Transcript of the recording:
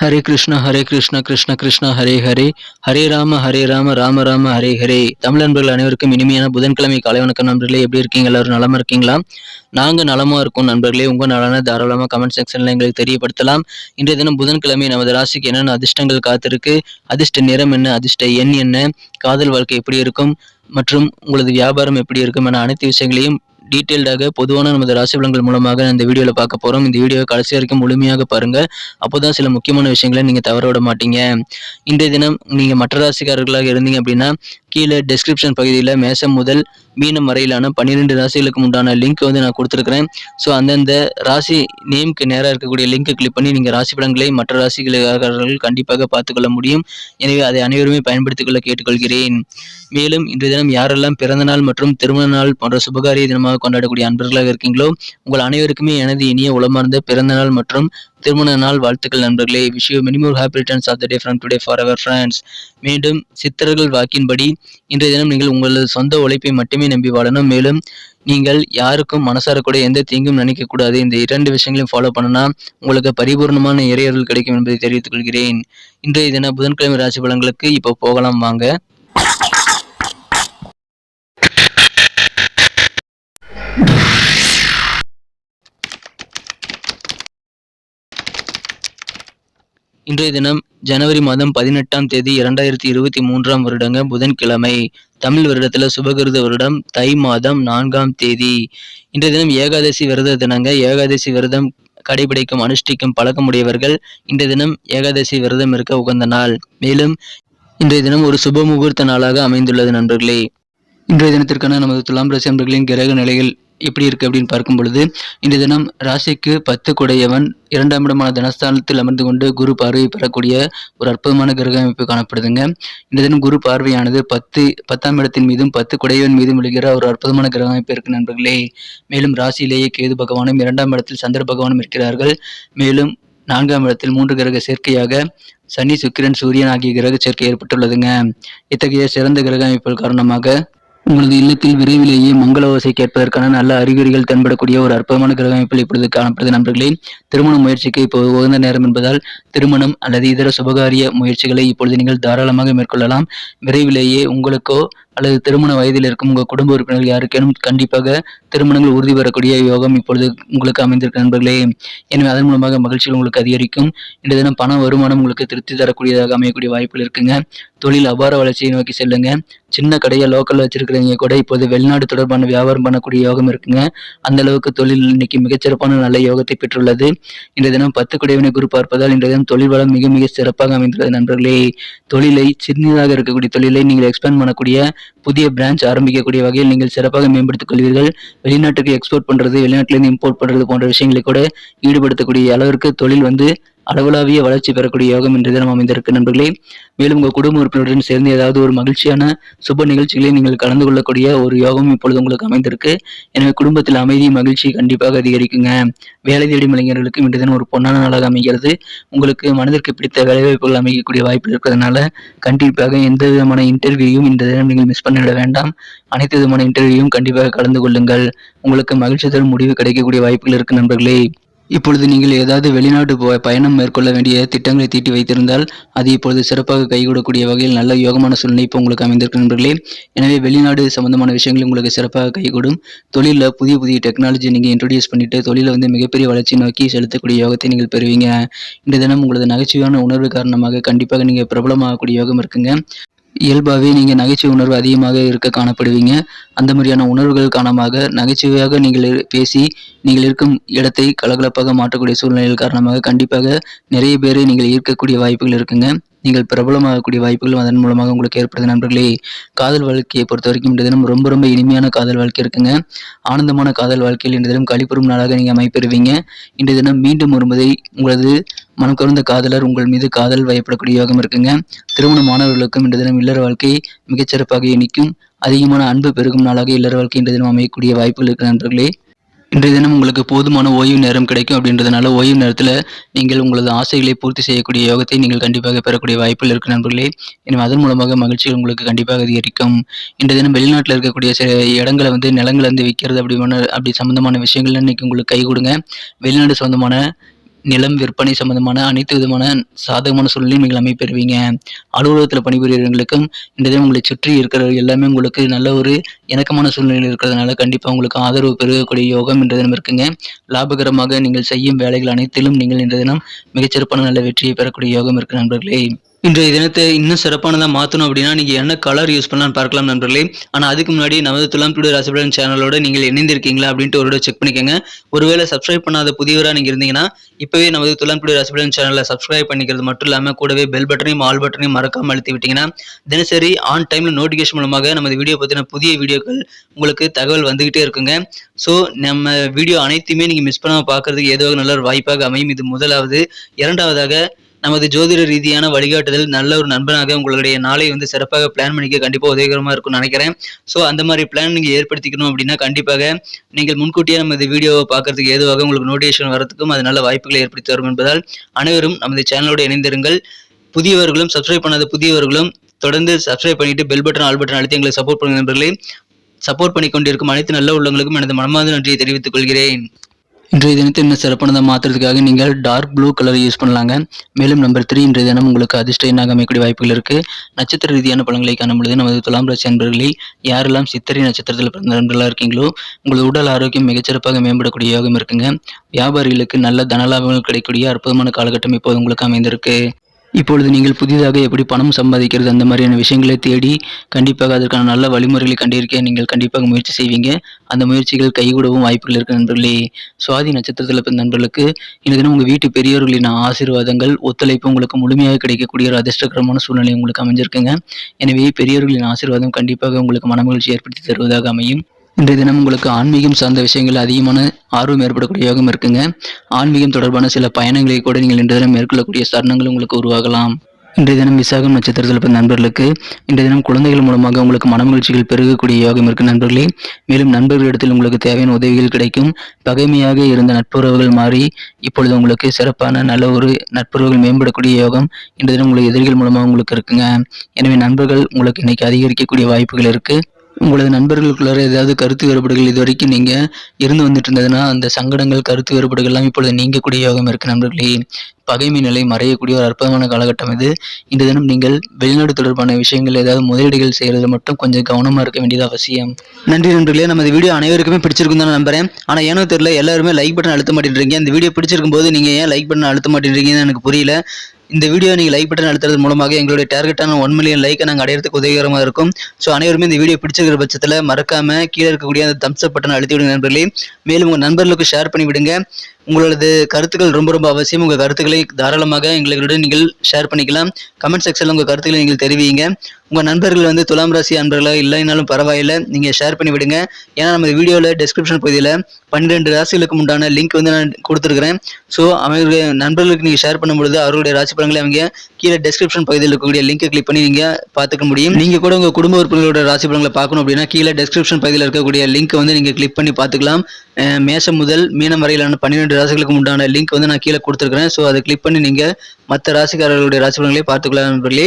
ஹரே கிருஷ்ணா ஹரே கிருஷ்ணா கிருஷ்ண கிருஷ்ணா ஹரே ஹரே. ஹரே ராம ஹரே ராம ராம ராம ஹரே ஹரே. தமிழ் நண்பர்கள் அனைவருக்கும் இனிமையான புதன்கிழமை காலை வணக்கம் நண்பர்களே. எப்படி இருக்கீங்க? எல்லாரும் நலமா இருக்கீங்களா? நாங்க நலமா இருக்கோம் நண்பர்களே. உங்க நலன தாராளமா கமெண்ட் செக்ஷன்ல எங்களுக்கு தெரியப்படுத்தலாம். இன்றைய தினம் புதன்கிழமை நமது ராசிக்கு என்னென்ன அதிர்ஷ்டங்கள் காத்திருக்கு? அதிர்ஷ்ட நிறம் என்ன? அதிர்ஷ்ட எண் என்ன? காதல் வாழ்க்கை எப்படி இருக்கும்? மற்றும் உங்களது வியாபாரம் எப்படி இருக்கும்? என அனைத்து விஷயங்களையும் டீட்டெயில்டாக பொதுவான நமது ராசிபலன்கள் மூலமாக இந்த வீடியோவில் பார்க்க போகிறோம் இந்த வீடியோவை கடைசி வரைக்கும் முழுமையாக பாருங்க. அப்போதான் சில முக்கியமான விஷயங்களை நீங்கள் தவற விட மாட்டீங்க. இன்றைய தினம் நீங்கள் மற்ற ராசிக்காரர்களாக இருந்தீங்க அப்படின்னா கீழே டெஸ்கிரிப்ஷன் பகுதியில் மேசம் முதல் மீனம் வரையிலான பன்னிரெண்டு ராசிகளுக்கு உண்டான லிங்க் வந்து நான் கொடுத்துருக்குறேன். ஸோ அந்தந்த ராசி நேம்க்கு நேராக இருக்கக்கூடிய லிங்க்கை கிளிக் பண்ணி நீங்கள் ராசி படங்களை மற்ற ராசிகளுக்காரர்கள் கண்டிப்பாக பார்த்துக்கொள்ள முடியும். எனவே அதை அனைவருமே பயன்படுத்திக் கொள்ள கேட்டுக்கொள்கிறேன். மேலும் இன்றைய தினம் யாரெல்லாம் பிறந்த நாள் மற்றும் திருமண நாள் போன்ற சுபகாரிய தினமாக கொண்டாடக்கூடிய அன்பர்களாக இருக்கீங்களோ உங்கள் அனைவருக்குமே எனது இனிய உளமார்ந்த பிறந்த நாள் மற்றும் திருமண நாள் வாழ்த்துக்கள் நண்பர்களே. Wish you many more happy returns of the day from today for our friends மீண்டும் சித்தர்கள் வாக்கின்படி இன்றைய தினம் நீங்கள் உங்களது சொந்த உழைப்பை மட்டுமே நம்பி வாழணும். மேலும் நீங்கள் யாருக்கும் மனசார கூட எந்த தீங்கும் நினைக்கக்கூடாது. இந்த இரண்டு விஷயங்களையும் ஃபாலோ பண்ணனா உங்களுக்கு பரிபூர்ணமான இறையர்கள் கிடைக்கும் என்பதை தெரிவித்துக் கொள்கிறேன். இன்றைய தின புதன்கிழமை ராசி பலன்களுக்கு இப்போ போகலாம் வாங்க. இன்றைய தினம் ஜனவரி மாதம் பதினெட்டாம் தேதி இரண்டாயிரத்தி இருபத்தி மூன்றாம் வருடங்க புதன்கிழமை. தமிழ் வருடத்துல சுபகிருத வருடம் தை மாதம் நான்காம் தேதி. இன்றைய தினம் ஏகாதசி விரத தினங்க. ஏகாதசி விரதம் கடைபிடிக்கும் அனுஷ்டிக்கும் பழக்கமுடையவர்கள் இன்றைய தினம் ஏகாதசி விரதம் இருக்க உகந்த நாள். மேலும் இன்றைய தினம் ஒரு சுப முகூர்த்த நாளாக அமைந்துள்ளது நண்பர்களே. இன்றைய தினத்திற்கான நமது துலாம் ராசி நண்பர்களின் கிரக நிலையில் எப்படி இருக்கு அப்படின்னு பார்க்கும் பொழுது இந்த தினம் ராசிக்கு பத்து குடையவன் இரண்டாம் இடமான தனஸ்தானத்தில் அமர்ந்து கொண்டு குரு பார்வை பெறக்கூடிய ஒரு அற்புதமான கிரக அமைப்பு காணப்படுதுங்க. இந்த தினம் குரு பார்வையானது பத்து பத்தாம் இடத்தின் மீதும் பத்து குடையவன் மீதும் விழுகிற ஒரு அற்புதமான கிரக அமைப்பு இருக்கு நண்பர்களே. மேலும் ராசியிலேயே கேது பகவானும் இரண்டாம் இடத்தில் சந்திர பகவானும் இருக்கிறார்கள். மேலும் நான்காம் இடத்தில் மூன்று கிரக சேர்க்கையாக சனி சுக்கிரன் சூரியன் ஆகிய கிரக சேர்க்கை ஏற்பட்டுள்ளதுங்க. இத்தகைய சிறந்த கிரக அமைப்புகள் காரணமாக உங்களது இல்லத்தில் விரைவிலேயே மங்கள ஓசை கேட்பதற்கான நல்ல அறிகுறிகள் தென்படக்கூடிய ஒரு அற்புதமான கிரக அமைப்பில் இப்பொழுது காணப்படுது நண்பர்களே. திருமண முயற்சிக்கு இப்போது உகந்த நேரம் என்பதால் திருமணம் அல்லது இதர சுபகாரிய முயற்சிகளை இப்பொழுது நீங்கள் தாராளமாக மேற்கொள்ளலாம். விரைவிலேயே உங்களுக்கோ அல்லது திருமண வயதில் இருக்கும் உங்கள் குடும்ப உறுப்பினர்கள் யாருக்கேனும் கண்டிப்பாக திருமணங்கள் உறுதி பெறக்கூடிய யோகம் இப்பொழுது உங்களுக்கு அமைந்திருக்க நண்பர்களே. எனவே அதன் மூலமாக மகிழ்ச்சிகள் உங்களுக்கு அதிகரிக்கும். இந்த தினம் பண வருமானம் உங்களுக்கு திருப்தி தரக்கூடியதாக அமையக்கூடிய வாய்ப்புகள் இருக்குங்க. தொழில் அபார வளர்ச்சியை நோக்கி செல்லுங்க. சின்ன கடையை லோக்கலில் வச்சிருக்கிறவங்க கூட இப்போது வெளிநாடு தொடர்பான வியாபாரம் பண்ணக்கூடிய யோகம் இருக்குங்க. அந்த அளவுக்கு தொழில் இன்னைக்கு மிகச்சிறப்பான நல்ல யோகத்தை பெற்றுள்ளது. இந்த தினம் பத்து குடைவினை குரு பார்ப்பதால் இந்த தினம் தொழில் வளம் மிக மிக சிறப்பாக அமைந்துள்ளது நண்பர்களே. தொழிலை சின்னதாக இருக்கக்கூடிய தொழிலை நீங்கள் எக்ஸ்பேண்ட் பண்ணக்கூடிய புதிய பிரான்ச் ஆரம்பிக்கக்கூடிய வகையில் நீங்கள் சிறப்பாக மேம்படுத்திக் கொள்வீர்கள். வெளிநாட்டுக்கு எக்ஸ்போர்ட் பண்றது வெளிநாட்டிலிருந்து இம்போர்ட் பண்றது போன்ற விஷயங்களை கூட ஈடுபடுத்தக்கூடிய அளவிற்கு தொழில் வந்து அளவுலாவிய வளர்ச்சி பெறக்கூடிய யோகம் என்ற தினம் அமைந்திருக்கு. நண்பர்களே மேலும் உங்கள் குடும்ப உறுப்பினருடன் சேர்ந்து ஏதாவது ஒரு மகிழ்ச்சியான சுப நிகழ்ச்சிகளை நீங்கள் கலந்து கொள்ளக்கூடிய ஒரு யோகம் இப்பொழுது உங்களுக்கு அமைந்திருக்கு. எனவே குடும்பத்தில் அமைதி மகிழ்ச்சி கண்டிப்பாக அதிகரிக்குங்க. வேலை தேடி இளைஞர்களுக்கும் இன்று தினம் ஒரு பொன்னான நாளாக அமைகிறது. உங்களுக்கு மனதிற்கு பிடித்த வேலைவாய்ப்புகள் அமைக்கக்கூடிய வாய்ப்பு இருக்கிறதுனால கண்டிப்பாக எந்த விதமான இன்டர்வியூயும் இந்த தினம் நீங்கள் மிஸ் பண்ணிவிட வேண்டாம். அனைத்து விதமான இன்டர்வியூவும் கண்டிப்பாக கலந்து கொள்ளுங்கள். உங்களுக்கு மகிழ்ச்சி தரும் முடிவு கிடைக்கக்கூடிய வாய்ப்புகள் இருக்கு நண்பர்களே. இப்பொழுது நீங்கள் ஏதாவது வெளிநாட்டு பயணம் மேற்கொள்ள வேண்டிய திட்டங்களை தீட்டி வைத்திருந்தால் அது இப்பொழுது சிறப்பாக கைகூடக்கூடிய வகையில் நல்ல யோகமான சூழ்நிலை இப்போ உங்களுக்கு அமைந்திருக்கு நண்பர்களே. எனவே வெளிநாடு சம்பந்தமான விஷயங்கள் உங்களுக்கு சிறப்பாக கைகூடும் தொழிலில் புதிய புதிய டெக்னாலஜி நீங்கள் இன்ட்ரடியூஸ் பண்ணிட்டு தொழிலை வந்து மிகப்பெரிய வளர்ச்சி நோக்கி செலுத்தக்கூடிய யோகத்தை நீங்கள் பெறுவீங்க. இந்த தினம் உங்களது நகைச்சுவையான உணர்வு காரணமாக கண்டிப்பாக நீங்கள் பிரபலமாகக்கூடிய யோகம் இருக்குங்க. இயல்பாகவே நீங்கள் நகைச்சுவை உணர்வு அதிகமாக இருக்க காணப்படுவீங்க. அந்த மாதிரியான உணர்வுகள் காரணமாக நகைச்சுவையாக நீங்கள் பேசி நீங்கள் இருக்கும் இடத்தை கலகலப்பாக மாற்றக்கூடிய சூழ்நிலைகள் காரணமாக கண்டிப்பாக நிறைய பேரை நீங்கள் ஈர்க்கக்கூடிய வாய்ப்புகள் இருக்குங்க. நீங்கள் பிரபலமாகக்கூடிய வாய்ப்புகளும் அதன் மூலமாக உங்களுக்கு ஏற்படுது. நண்பர்களே காதல் வாழ்க்கையை பொறுத்த வரைக்கும் இந்த தினம் ரொம்ப ரொம்ப இனிமையான காதல் வாழ்க்கை இருக்குங்க. ஆனந்தமான காதல் வாழ்க்கையில் இன்று தினம் கழிப்பெறும் நாளாக நீங்கள் அமைப்பெறுவீங்க. இன்றைய தினம் மீண்டும் ஒருமுறை உங்களது மனம் காதலர் உங்கள் மீது காதல் வயப்படக்கூடிய யோகம் இருக்குங்க. திருமண மாணவர்களுக்கும் இன்று தினம் இல்லற வாழ்க்கை மிகச்சிறப்பாக இனிக்கும். அதிகமான அன்பு பெருகும் நாளாக இல்லற வாழ்க்கை இன்று தினம் அமையக்கூடிய வாய்ப்புகள் இருக்கு நண்பர்களே. இன்றைய தினம் உங்களுக்கு போதுமான ஓய்வு நேரம் கிடைக்கும் அப்படின்றதுனால ஓய்வு நேரத்தில் நீங்கள் உங்களது ஆசைகளை பூர்த்தி செய்யக்கூடிய யோகத்தை நீங்கள் கண்டிப்பாக பெறக்கூடிய வாய்ப்புகள் இருக்கு நண்பர்களே. எனவே அதன் மூலமாக மகிழ்ச்சிகள் உங்களுக்கு கண்டிப்பாக அதிகரிக்கும். இன்றைய தினம் வெளிநாட்டில் இருக்கக்கூடிய சில இடங்களை வந்து நிலங்களை வந்து விற்கிறது அப்படி அப்படி சம்மந்தமான விஷயங்கள் இன்னைக்கு உங்களுக்கு கை கொடுங்க. வெளிநாடு சம்மந்தமான நிலம் விற்பனை சம்பந்தமான அனைத்து விதமான சாதகமான சூழலையும் நீங்கள் அமைப்பெறுவீங்க. அலுவலகத்தில் பணிபுரியவர்களுக்கும் இந்த தினம் உங்களை சுற்றி இருக்கிற எல்லாமே உங்களுக்கு நல்ல ஒரு இணக்கமான சூழ்நிலை இருக்கிறதுனால கண்டிப்பாக உங்களுக்கு ஆதரவு பெருகக்கூடிய யோகம் என்ற தினம் இருக்குங்க. லாபகரமாக நீங்கள் செய்யும் வேலைகள் அனைத்திலும் நீங்கள் இன்ற தினம் மிகச்சிறப்பான நல்ல வெற்றியை பெறக்கூடிய யோகம் இருக்கு நண்பர்களே. இன்றைய தினத்தை இன்னும் சிறப்பானதாக மாற்றணும் அப்படின்னா நீங்கள் என்ன கலர் யூஸ் பண்ணலாம்னு பார்க்கலாம் நண்பர்களே. ஆனால் அதுக்கு முன்னாடி நமது துலாம் டுடே ராசிபலன் சேனலோட நீங்கள் இணைந்திருக்கீங்களா அப்படின்ட்டு ஒரு செக் பண்ணிக்கோங்க. ஒருவேளை சப்ஸ்கிரைப் பண்ணாத புதியவராக நீங்கள் இருந்தீங்கன்னா இப்போவே நமது துலாம் டுடே ராசிபலன் சேனலை சப்ஸ்கிரைப் பண்ணிக்கிறது மட்டும் இல்லாமல் கூடவே பெல் பட்டனையும் ஆல் பட்டனையும் மறக்காமல் அழுத்தி விட்டீங்கன்னா தினசரி ஆன் டைமில் நோட்டிஃபிகேஷன் மூலமாக நமது வீடியோ பற்றின புதிய வீடியோக்கள் உங்களுக்கு தகவல் வந்துகிட்டே இருக்குங்க. ஸோ நம்ம வீடியோ அனைத்தையுமே நீங்கள் மிஸ் பண்ணாமல் பார்க்கறதுக்கு ஏதோ நல்ல ஒரு வாய்ப்பாக அமையும். இது முதலாவது. இரண்டாவதாக நமது ஜோதிட ரீதியான வழிகாட்டுதல் நல்ல ஒரு நண்பனாக உங்களுடைய நாளை வந்து சிறப்பாக பிளான் பண்ணிக்க கண்டிப்பாக உதவிகரமாக இருக்கும்னு நினைக்கிறேன். ஸோ அந்த மாதிரி பிளான் நீங்கள் ஏற்படுத்திக்கணும் அப்படின்னா கண்டிப்பாக நீங்கள் முன்கூட்டியே நமது வீடியோவை பார்க்கறதுக்கு ஏதுவாக உங்களுக்கு நோட்டிஃபிகேஷன் வரதுக்கும் அது நல்ல வாய்ப்புகளை ஏற்படுத்தி வரும் என்பதால் அனைவரும் நமது சேனலோடு இணைந்திருங்கள். புதியவர்களும் சப்ஸ்கிரைப் பண்ணாத புதியவர்களும் தொடர்ந்து சப்ஸ்கிரைப் பண்ணிட்டு பெல் பட்டன் ஆல் பட்டன் அழுத்தி எங்களை சப்போர்ட் பண்ணுங்க நண்பர்களே. சப்போர்ட் பண்ணி கொண்டிருக்கும் அனைத்து நல்ல உள்ளங்களுக்கும் எனது மனமார்ந்த நன்றியை தெரிவித்துக் கொள்கிறேன். இன்றைய தினத்தை இன்னும் சிறப்பானதாக மாற்றுறதுக்காக நீங்கள் டார்க் ப்ளூ கலர் யூஸ் பண்ணலாங்க. மேலும் நம்பர் த்ரீ இன்றைய தினம் உங்களுக்கு அதிர்ஷ்ட எண்ணாக அமைக்கக்கூடிய வாய்ப்புகள் இருக்குது நட்சத்திர ரீதியான பலன்களை காணும் பொழுது நமது துலாம் ராசி அன்பர்களில் யாரெல்லாம் சித்திரை நட்சத்திரத்தில் பிறந்த நண்பர்களாக இருக்கீங்களோ உங்களது உடல் ஆரோக்கியம் மிகச்சிறப்பாக மேம்படக்கூடிய யோகம் இருக்குங்க. வியாபாரிகளுக்கு நல்ல தனலாபங்கள் கிடைக்கக்கூடிய அற்புதமான காலகட்டம் இப்போது உங்களுக்கு அமைந்திருக்கு. இப்பொழுது நீங்கள் புதிதாக எப்படி பணம் சம்பாதிக்கிறது அந்த மாதிரியான விஷயங்களை தேடி கண்டிப்பாக அதற்கான நல்ல வழிமுறைகளை கண்டிருக்க நீங்கள் கண்டிப்பாக முயற்சி செய்வீங்க. அந்த முயற்சிகள் கைகூடவும் வாய்ப்புகள் இருக்குது நண்பர்களே. சுவாதி நட்சத்திரத்தில் பிறந்த நண்பர்களுக்கு இந்த தினம் உங்கள் வீட்டு பெரியவர்களின் ஆசீர்வாதங்கள் ஒத்துழைப்பு உங்களுக்கு முழுமையாக கிடைக்கக்கூடிய ஒரு அதிர்ஷ்டகரமான சூழ்நிலை உங்களுக்கு அமைஞ்சிருக்குங்க. எனவே பெரியவர்களின் ஆசீர்வாதம் கண்டிப்பாக உங்களுக்கு மனமகிழ்ச்சி ஏற்படுத்தி தருவதாக அமையும். இன்றைய தினம் உங்களுக்கு ஆன்மீகம் சார்ந்த விஷயங்கள் அதிகமான ஆர்வம் ஏற்படக்கூடிய யோகம் இருக்குங்க. ஆன்மீகம் தொடர்பான சில பயணங்களை கூட நீங்கள் இன்றைய தினம் மேற்கொள்ளக்கூடிய சரணங்கள் உங்களுக்கு உருவாகலாம். இன்றைய தினம் விசாகம் நட்சத்திரத்தில் பிறந்த நண்பர்களுக்கு இன்றைய தினம் குழந்தைகள் மூலமாக உங்களுக்கு மனமகிழ்ச்சிகள் பெருகக்கூடிய யோகம் இருக்கு நண்பர்களே. மேலும் நண்பர்களிடத்தில் உங்களுக்கு தேவையான உதவிகள் கிடைக்கும். பகைமையாக இருந்த நட்புறவுகள் மாறி இப்பொழுது உங்களுக்கு சிறப்பான நல்ல ஒரு நட்புறவுகள் மேம்படக்கூடிய யோகம் இன்றைய தினம் உங்களுக்கு எதிரிகள் மூலமாக உங்களுக்கு இருக்குங்க. எனவே நண்பர்கள் உங்களுக்கு இன்னைக்கு அதிகரிக்கக்கூடிய வாய்ப்புகள் இருக்குது உங்களது நண்பர்களுக்குள்ளார ஏதாவது கருத்து வேறுபாடுகள் இது வரைக்கும் நீங்க இருந்து வந்துட்டு இருந்ததுன்னா அந்த சங்கடங்கள் கருத்து வேறுபாடுகள் எல்லாம் இப்பொழுது நீங்கக்கூடிய யோகம் இருக்குது நண்பர்களே. பகைமை நிலை மறையக்கூடிய ஒரு அற்புதமான காலகட்டம் இது. இந்த தினம் நீங்கள் வெளிநாடு தொடர்பான விஷயங்கள் ஏதாவது முதலீடுகள் செய்கிறது மட்டும் கொஞ்சம் கவனமாக இருக்க வேண்டியது அவசியம். நன்றி நண்பர்களே நமது வீடியோ அனைவருக்குமே பிடிச்சிருக்கும் தான் நம்புறேன். ஆனால் ஏனோ தெரியல எல்லாருமே லைக் பட்டன் அழுத்த மாட்டேன்றீங்க இந்த வீடியோ பிடிச்சிருக்கும் போது நீங்கள் ஏன் லைக் பட்டன் அழுத்த மாட்டேன்றீங்கன்னு எனக்கு புரியல. இந்த வீடியோ நீங்கள் லைக் பட்டன் அழுத்துறது மூலமாக எங்களுடைய டார்கெட்டான ஒன் மில்லியன் லைக்கை நாங்கள் அடையிறதுக்கு உதவிகரமாக இருக்கும். ஸோ அனைவருமே இந்த வீடியோ பிடிச்சிருக்கிற பட்சத்தில் மறக்காமல் கீழே இருக்கக்கூடிய அந்த தம்ஸ் அப் பட்டன் அழுத்தி விடுங்க நண்பர்களே. மேலும் உங்கள் நண்பர்களுக்கு ஷேர் பண்ணி விடுங்க. உங்களது கருத்துக்கள் ரொம்ப ரொம்ப அவசியம். உங்கள் கருத்துக்களை தாராளமாக எங்களுடன் நீங்கள் ஷேர் பண்ணிக்கலாம். கமெண்ட் செக்ஷனில் உங்கள் கருத்துக்களை நீங்கள் தெரிவிங்க. உங்கள் நண்பர்கள் வந்து துலாம் ராசி அன்பர்களாக இல்லைனாலும் பரவாயில்லை. நீங்கள் ஷேர் பண்ணி விடுங்க. ஏன்னா நம்ம வீடியோவில் டிஸ்கிரிப்ஷன் பகுதியில் பன்னிரெண்டு ராசிகளுக்கு உண்டான லிங்க் வந்து நான் கொடுத்துருக்கிறேன். ஸோ அவங்களுடைய நண்பர்களுக்கு நீங்கள் ஷேர் பண்ணும்பொழுது அவர்களுடைய ராசி பலன்களை அவங்க கீழே டிஸ்கிரிப்ஷன் பகுதியில் இருக்கக்கூடிய லிங்கை கிளிக் பண்ணி நீங்கள் பார்த்துக்க முடியும். நீங்கள் கூட உங்கள் குடும்ப உறுப்பினர்களோட ராசி பலன்களை பார்க்கணும் அப்படின்னா கீழே டிஸ்கிரிப்ஷன் பகுதியில் இருக்கக்கூடிய லிங்க் வந்து நீங்கள் கிளிக் பண்ணி பார்த்துக்கலாம். மேசம் மேஷம் முதல் மீனம் வரையிலான பன்னிரெண்டு ராசிகளுக்கு உண்டான லிங்க் வந்து நான் கீழே கொடுத்துருக்கிறேன். ஸோ அதை கிளிக் பண்ணி நீங்கள் மற்ற ராசிக்காரர்களுடைய ராசி பலன்களை பார்த்துக்கலாம் நண்பர்களே.